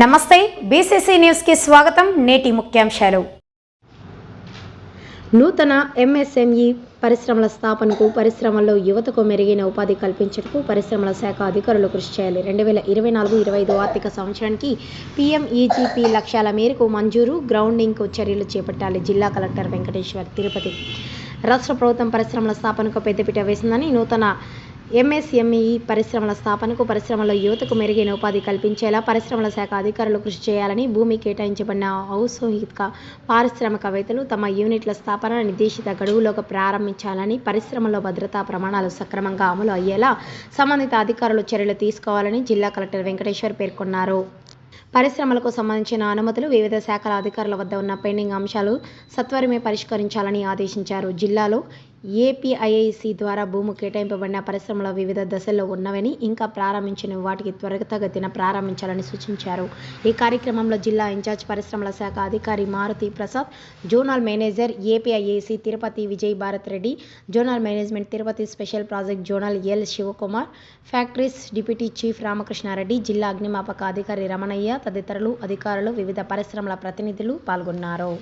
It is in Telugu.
నమస్తే బీసీసీ న్యూస్కి స్వాగతం నేటి ముఖ్యాంశాలు. నూతన ఎంఎస్ఎంఈ పరిశ్రమల స్థాపనకు పరిశ్రమల్లో యువతకు మెరుగైన ఉపాధి కల్పించటకు పరిశ్రమల శాఖ అధికారులు కృషి చేయాలి. రెండు వేల ఇరవై నాలుగు ఇరవై ఐదు ఆర్థిక సంవత్సరానికి పీఎంఈజీపీ లక్ష్యాల మేరకు మంజూరు గ్రౌండింగ్కు చర్యలు చేపట్టాలి జిల్లా కలెక్టర్ వెంకటేశ్వర్ తిరుపతి. రాష్ట్ర ప్రభుత్వం పరిశ్రమల స్థాపనకు పెద్దపీట వేసిందని నూతన ఎంఎస్ఎంఈ పరిశ్రమల స్థాపనకు పరిశ్రమల యువతకు మెరుగైన ఉపాధి కల్పించేలా పరిశ్రమల శాఖ అధికారులు కృషి చేయాలని భూమి కేటాయించబడిన ఔత్సాహిక పారిశ్రామికవేత్తలు తమ యూనిట్ల స్థాపన నిర్దేశిత గడువులోకి ప్రారంభించాలని పరిశ్రమలో భద్రతా ప్రమాణాలు సక్రమంగా అమలు అయ్యేలా సంబంధిత అధికారులు చర్యలు తీసుకోవాలని జిల్లా కలెక్టర్ వెంకటేశ్వర్ పేర్కొన్నారు. పరిశ్రమలకు సంబంధించిన అనుమతులు వివిధ శాఖల అధికారుల వద్ద ఉన్న పెండింగ్ అంశాలు సత్వరమే పరిష్కరించాలని ఆదేశించారు. జిల్లాలో ఏపీఐఐసి ద్వారా భూమి కేటాయింపబడిన పరిశ్రమల వివిధ దశల్లో ఉన్నవని ఇంకా ప్రారంభించిన వాటికి త్వరితగతిన ప్రారంభించాలని సూచించారు. ఈ కార్యక్రమంలో జిల్లా ఇన్ఛార్జ్ పరిశ్రమల శాఖ అధికారి Maruti Prasad zonal manager APIIC Tirupati Vijay Bharat Reddy zonal management Tirupati special project zonal L Shivakumar factories deputy chief Ramakrishna Reddy జిల్లా అగ్నిమాపక అధికారి రమణయ్య తదితరులు అధికారులు వివిధ పరిశ్రమల ప్రతినిధులు పాల్గొన్నారు.